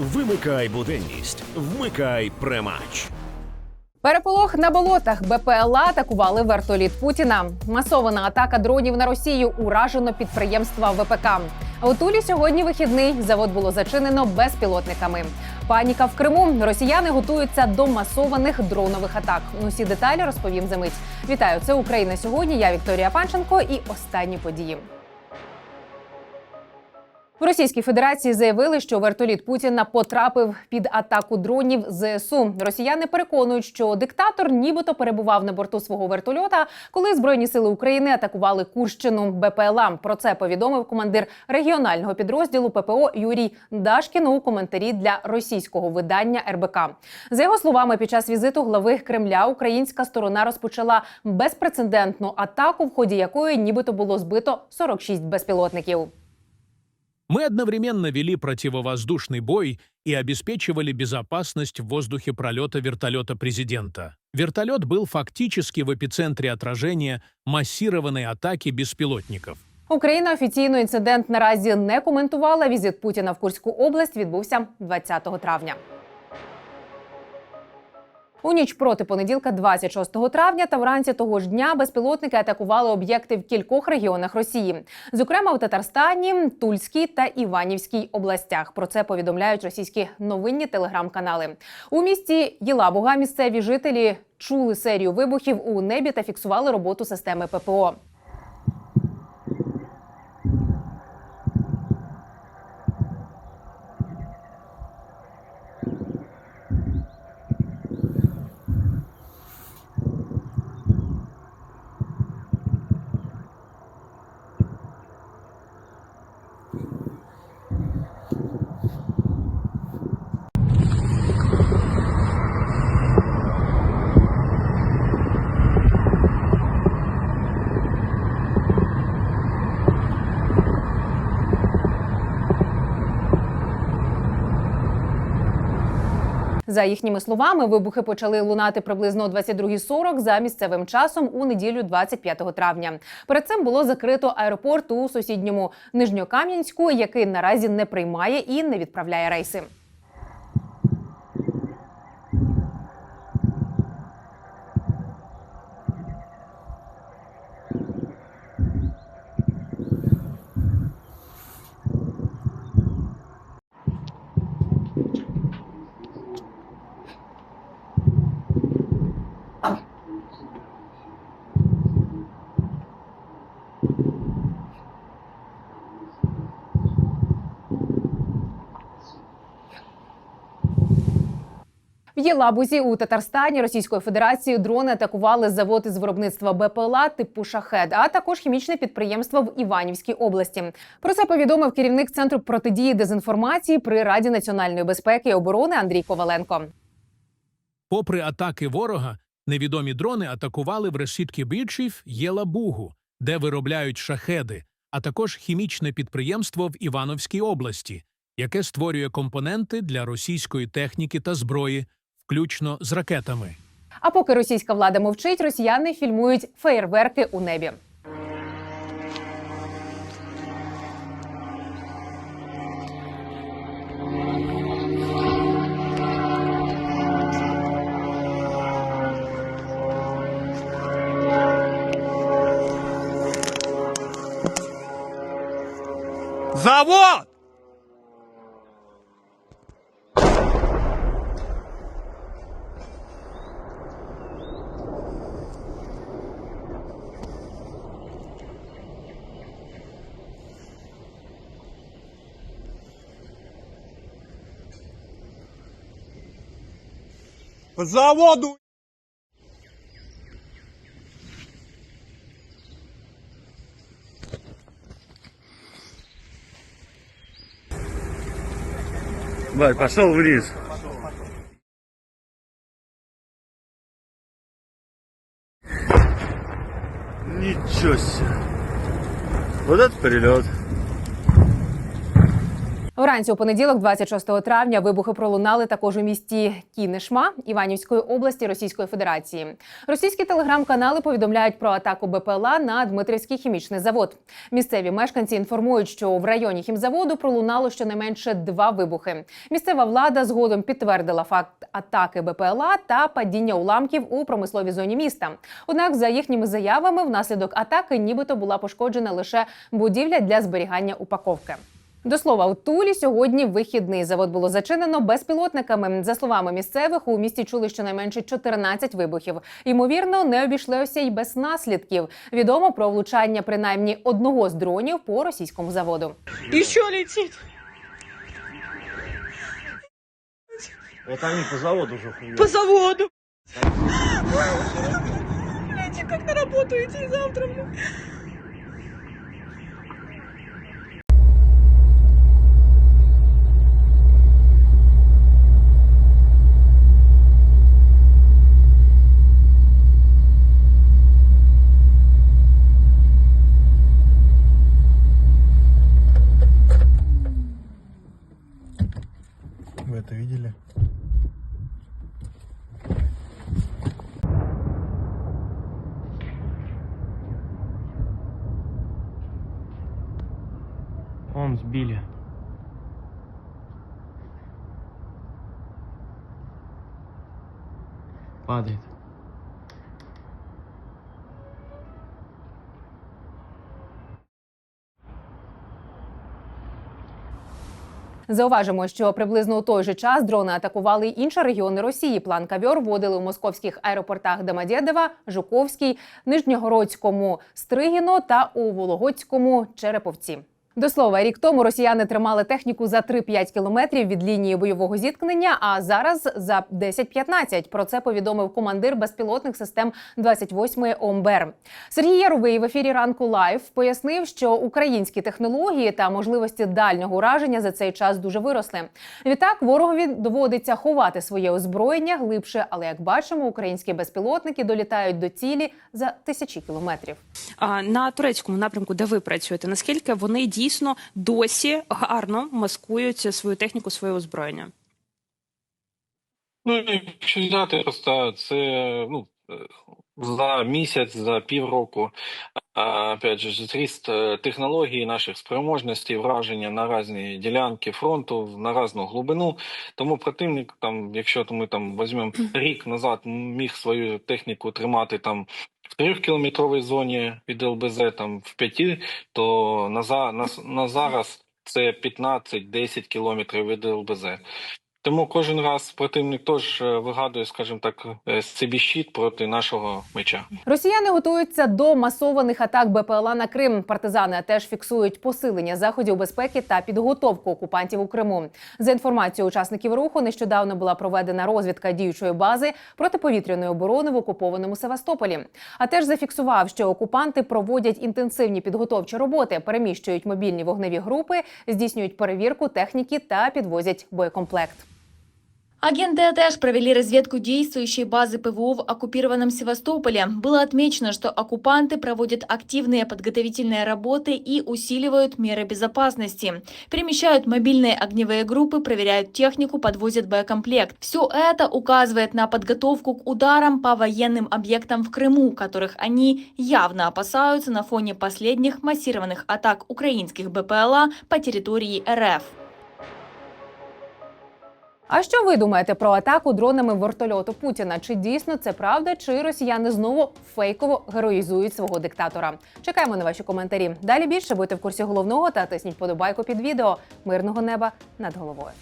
Вимикай буденність, вмикай премач. Переполох на болотах БПЛА атакували вертоліт Путіна. Масована атака дронів на Росію уражено підприємства ВПК. А у Тулі сьогодні вихідний завод було зачинено безпілотниками. Паніка в Криму. Росіяни готуються до масованих дронових атак. Ну, Усі деталі розповім за мить. Вітаю, це Україна сьогодні. Я Вікторія Панченко і останні події. В Російській Федерації заявили, що вертоліт Путіна потрапив під атаку дронів ЗСУ. Росіяни переконують, що диктатор нібито перебував на борту свого вертольота, коли збройні сили України атакували Курщину БПЛА. Про це повідомив командир регіонального підрозділу ППО Юрій Дашкін у коментарі для російського видання РБК. За його словами, під час візиту глави Кремля українська сторона розпочала безпрецедентну атаку, в ході якої нібито було збито 46 безпілотників. Мы одновременно вели противовоздушный бой и обеспечивали безопасность в воздухе пролета вертолета президента. Вертолет был фактически в эпицентре отражения массированной атаки беспилотников. Україна офіційно інцидент наразі не коментувала. Візит Путіна в Курську область відбувся 20 травня. У ніч проти понеділка, 26 травня, та вранці того ж дня безпілотники атакували об'єкти в кількох регіонах Росії, зокрема в Татарстані, Тульській та Іванівській областях. Про це повідомляють російські новинні телеграм-канали. У місті Єлабуга місцеві жителі чули серію вибухів у небі та фіксували роботу системи ППО. За їхніми словами, вибухи почали лунати приблизно о 22.40 за місцевим часом у неділю 25 травня. Перед цим було закрито аеропорт у сусідньому Нижньокам'янську, який наразі не приймає і не відправляє рейси. Єлабузі у Татарстані Російської Федерації дрони атакували завод із виробництва БПЛА типу Шахед, а також хімічне підприємство в Іванівській області. Про це повідомив керівник центру протидії дезінформації при Раді національної безпеки і оборони Андрій Коваленко. Попри атаки ворога, невідомі дрони атакували в решітки Бичів Єлабугу, де виробляють шахеди, а також хімічне підприємство в Івановській області, яке створює компоненти для російської техніки та зброї, включно з ракетами. А поки російська влада мовчить, росіяни фільмують феєрверки у небі. Завод! По заводу! Вай, пошел вниз. Ничего себе. Вот это перелет. Вранці у понеділок, 26 травня, вибухи пролунали також у місті Кінешма Іванівської області Російської Федерації. Російські телеграм-канали повідомляють про атаку БПЛА на Дмитрівський хімічний завод. Місцеві мешканці інформують, що в районі хімзаводу пролунало щонайменше два вибухи. Місцева влада згодом підтвердила факт атаки БПЛА та падіння уламків у промисловій зоні міста. Однак, за їхніми заявами, внаслідок атаки нібито була пошкоджена лише будівля для зберігання упаковки. До слова, у Тулі сьогодні вихідний завод було зачинено безпілотниками. За словами місцевих, у місті чули щонайменше 14 вибухів. Ймовірно, не обійшлося й без наслідків. Відомо про влучання принаймні одного з дронів по російському заводу. Еще летит. Вот они по заводу уже хуя. По заводу. Блядь, как на работу идти завтра, блядь? Вы это видели? Он сбили. Падает. Зауважимо, що приблизно у той же час дрони атакували інші регіони Росії. План кавьор вводили у московських аеропортах Домодєдова, Жуковський, Нижньогородському Стригіно та у Вологодському Череповці. До слова, рік тому росіяни тримали техніку за 3-5 кілометрів від лінії бойового зіткнення, а зараз за 10-15. Про це повідомив командир безпілотних систем 28-ї ОМБР. Сергій Яровий в ефірі ранку лайв пояснив, що українські технології та можливості дальнього ураження за цей час дуже виросли. Відтак ворогові доводиться ховати своє озброєння глибше, але як бачимо, українські безпілотники долітають до цілі за тисячі кілометрів. А, на турецькому напрямку, де ви працюєте, наскільки вони дійсно досі гарно маскують свою техніку, своє озброєння? Ну, якщо взяти просто це ну, за місяць, за півроку, опять же, зріст е, технологій, наших спроможностей, враження на різні ділянки фронту, на різну глибину. Тому противник, там, якщо ми там візьмемо рік назад, міг свою техніку тримати там в трьохкілометровій зоні від ЛБЗ, там в п'яти, то на, за, на, на зараз це 15-10 кілометрів від ЛБЗ. Тому кожен раз противник теж е, вигадує, скажімо так, е, собі щит проти нашого меча. Росіяни готуються до масованих атак БПЛА на Крим. Партизани теж фіксують посилення заходів безпеки та підготовку окупантів у Криму. За інформацією учасників руху, нещодавно була проведена розвідка діючої бази протиповітряної оборони в окупованому Севастополі. А теж зафіксував, що окупанти проводять інтенсивні підготовчі роботи, переміщують мобільні вогневі групи, здійснюють перевірку техніки та підвозять боєкомплект. Агенты АТЭШ провели разведку действующей базы ПВО в оккупированном Севастополе. Было отмечено, что оккупанты проводят активные подготовительные работы и усиливают меры безопасности. Перемещают мобильные огневые группы, проверяют технику, подвозят боекомплект. Все это указывает на подготовку к ударам по военным объектам в Крыму, которых они явно опасаются на фоне последних массированных атак украинских БПЛА по территории РФ. А що ви думаєте про атаку дронами вертольоту Путіна? Чи дійсно це правда, чи росіяни знову фейково героїзують свого диктатора? Чекаємо на ваші коментарі. Далі більше будьте в курсі головного та тисніть подобайку під відео. Мирного неба над головою.